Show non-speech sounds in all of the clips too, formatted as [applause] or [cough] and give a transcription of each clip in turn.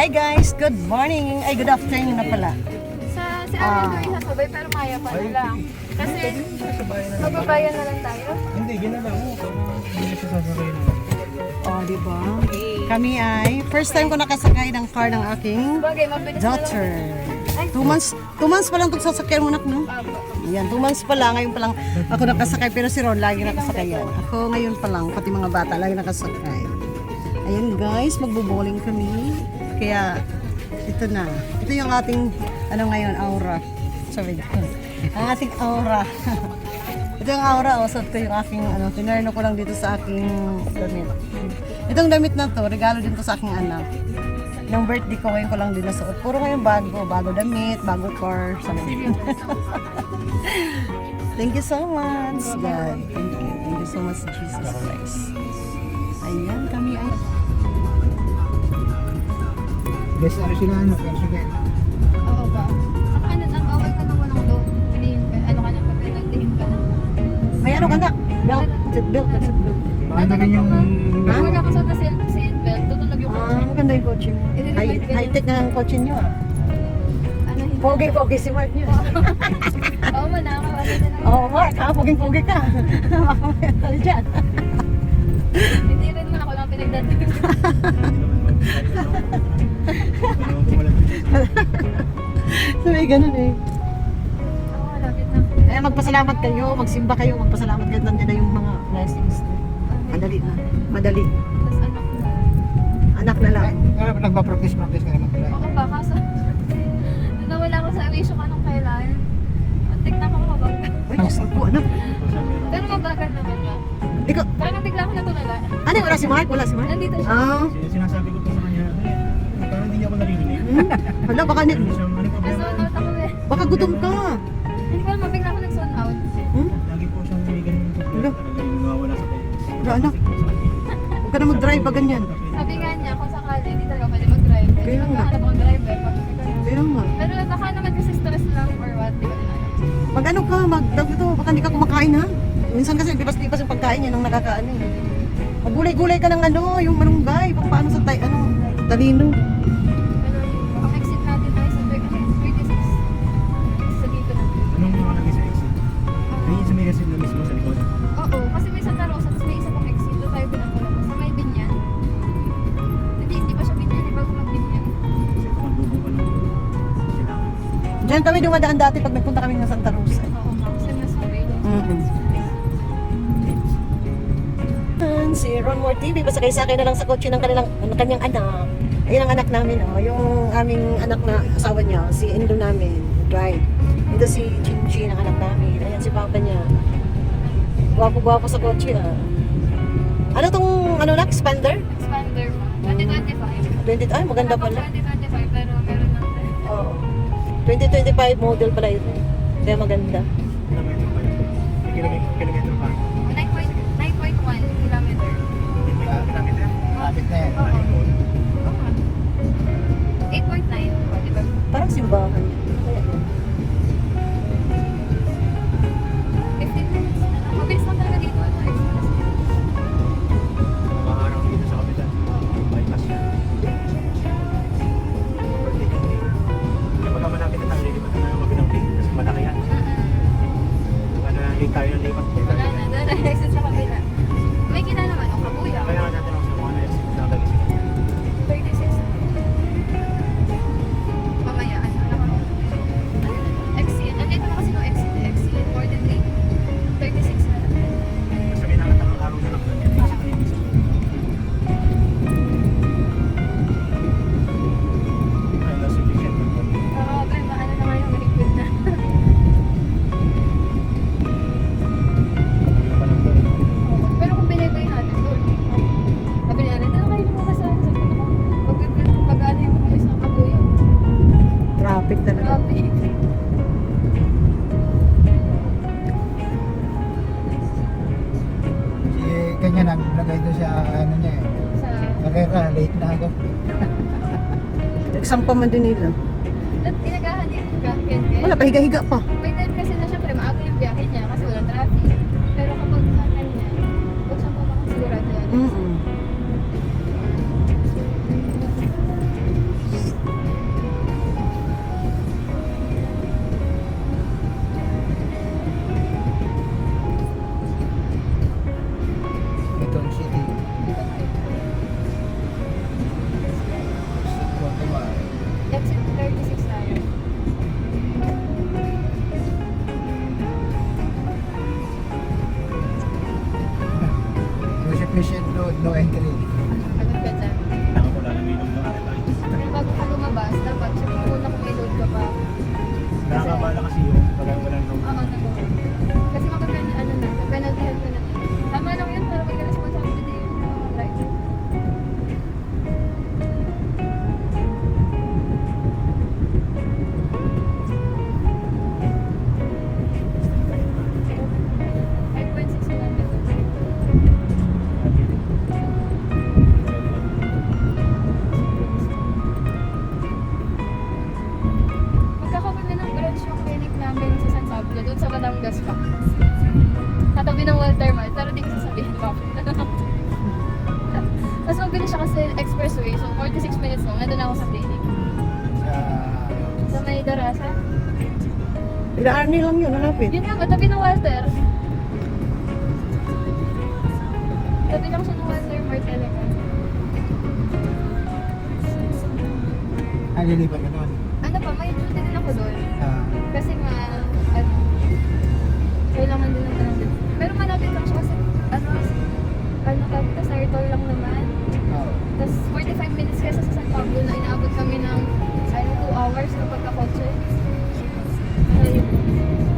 Hi guys, good morning. Ay, good afternoon na pala. Sa, si Ah. Ate Dory sabay pero maya pa na lang. Kasi magbabayan na lang tayo. Hindi, ginala mo. Hindi siya sasakay na. Oh, di ba? Kami ay first time ko nakasakay ng car ng aking na daughter. Two months, two months pa lang itong sasakyan mo, nak, no? Apo. Yan, two months pa lang. Ngayon pa lang ako nakasakay. Pero si Ron, lagi nakasakay yan. Ako ngayon pa lang, pati mga bata, lagi nakasakay. Ayan guys, magbo-bowling kami. Kaya, ito na. Ito yung ating, ano ngayon, aura. Sorry. Ang ating aura. [laughs] ito yung aura, oh. Ko yung aking, ano, tinerno ko lang dito sa aking damit. Itong damit na to, regalo din to sa aking anak. Yung birthday ko, ngayon ko lang din nasuot. Puro ngayon bago. Bago damit, bago car. Sabi. [laughs] Thank you so much, God. Thank you. Thank you so much, Jesus Christ. Ayan, kami ay... Best ano sila ano, Portugal. Oo ba? Saka ano, nag-away ka na walang loob. Pilihin ka, ano ka na, papilagtihin ka na. May ano ka na? Belt. Belt. Belt. Belt. Baka na rin yung... Pag magkakasot na si seatbelt, tutulog yung Ah, maganda yung kotse mo. High, high-tech na ang kotse niyo ah. ano, hindi. Pogi-pogi si Mark niyo. Oo, [laughs] man, nakakawala na lang. Oo, Mark, ha? Poging-pogi ka. [laughs] Ano dyan? Hindi rin man ako lang pinagdating. [laughs] So, may ganun eh. Oo. Kaya magpasalamat kayo, magsimba kayo, magpasalamat kayo. Nandiyan na yung mga blessings. Madali na. Madali. Anak ko. Anak na lang. Ano, nagpa-practice practice ka naman pala. Oo ba, kaso nawala ko sa issue ka nung kailan, antik na ako mabagal. Uy, Diyos ko, anak. Pero mabagal naman ba? Ikaw, Parang bigla ako natulala. ano, wala si Mark? Wala si Mark? Nandito siya. Ah, Sin- Sinasabi ko hmm? Hala, baka, ni? Nag-zone out ako eh. baka gutom ka. Hindi ko alam, bigla ako nag-zone out. Hmm? Lagi po siyang may ganun po. Hello? Talagang nawawala sa tayo. Wala, anak. Huwag ka na mag-drive pa ganyan. Sabi nga niya, kung sakali, hindi talaga pwede mag-drive. Kaya nga. magkahanap akong driver. Kaya nga. Pero baka naman kasi stress lang or what, di ko na. Mag ano ka, mag ito, baka hindi ka kumakain ha. Minsan kasi lipas-lipas yung pagkain yan ang nakakaano eh. Magulay-gulay ka ng ano, yung malunggay, pang paano sa tay, ano, talino. Diyan kami dumadaan dati pag nagpunta kami ng Santa Rosa. Oo. Kasi mas. Mm-hmm. Si Ron Moore TV, basta kayo sa akin na lang sa kotse ng kanilang, ng kanyang anak. Ayun ang anak namin, oh. yung aming anak na asawa niya, si Indo namin, drive. Ito si Chinchi, ang anak namin. Ayan si papa niya. Gwapo-gwapo sa kotse, ah. Ano tong, ano na, expander? Expander mo. 2025. 20, ay, maganda pala. 2025 model pala ito. Kaya maganda. Kilometro pa yun. May pa. 9.1 kilometer. Ah, kilometro? Lapit na yan. Oo. Oo nga. 8.9. O, di ba? Parang simbahan. 大约零分。Exam pa man din nila. no es creíble. malapit. Yun nga, matabi ng Walter. Tabi lang siya ng Walter Martel. Ah, lilipat ka doon? Ano pa, may duty din ako doon. Ah. Kasi nga, ano, kailangan din ng transit. Pero malapit lang siya kasi, ano, ano ka, tas Airtol lang naman. Oo. Tapos 45 minutes kesa sa San Pablo na inaabot kami ng, ano, 2 hours kapag kakotse. Ayun.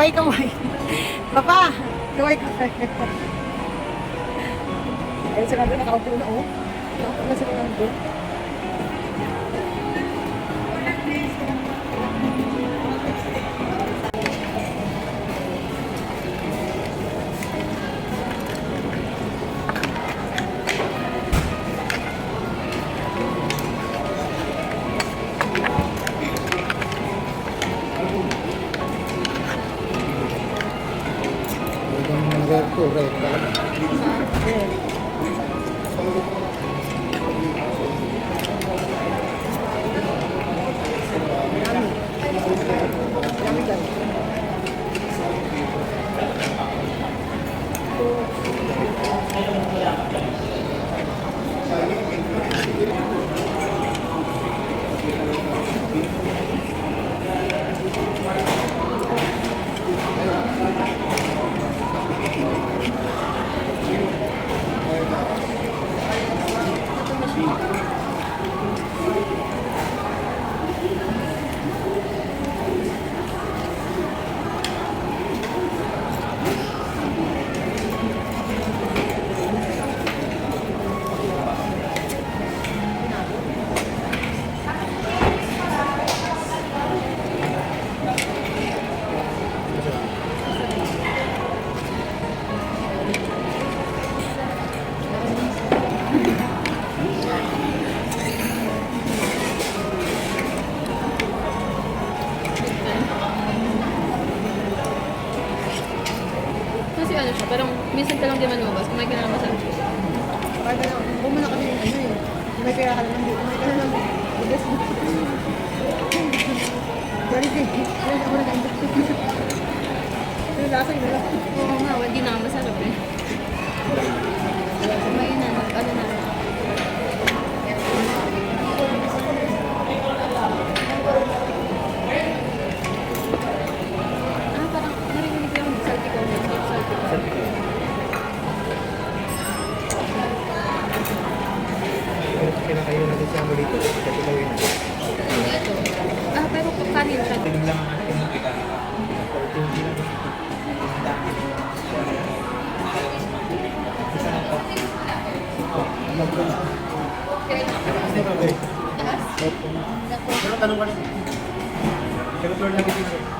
Kaway, kaway. Papa, kaway, kaway. Ayun kanto, nakaupo na, oh. Nakaupo na sa kanto. Kasi Pero tanong ko lang. Pero floor lagi dito.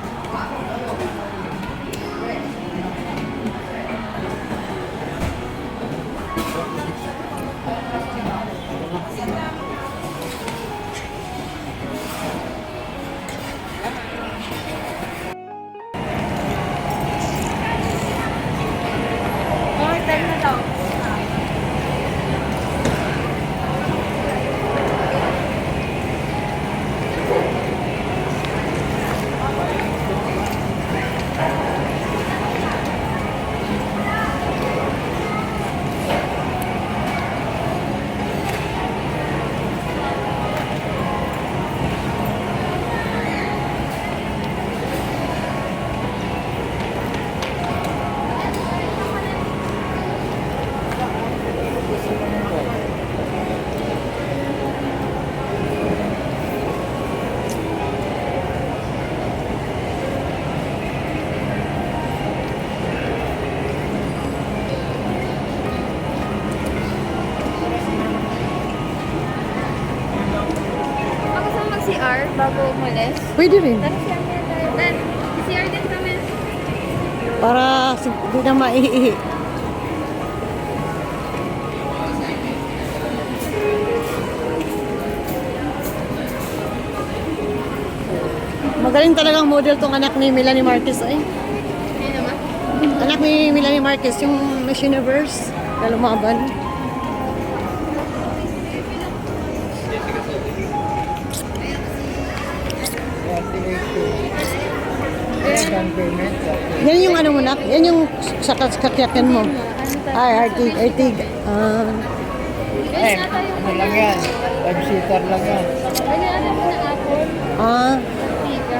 Din kami. Para hindi na maiihi. Magaling talagang model tong anak ni Melanie Marquez naman. Anak ni Melanie Marquez, yung Miss Universe na lumaban. Yan yung ano mo nak? Yan yung sa kakyakan mo. Ay, artig, artig. Ah, nata yung Ano lang yan? Five-seater lang yan. Ano ano mo na apple? ah, Tiga.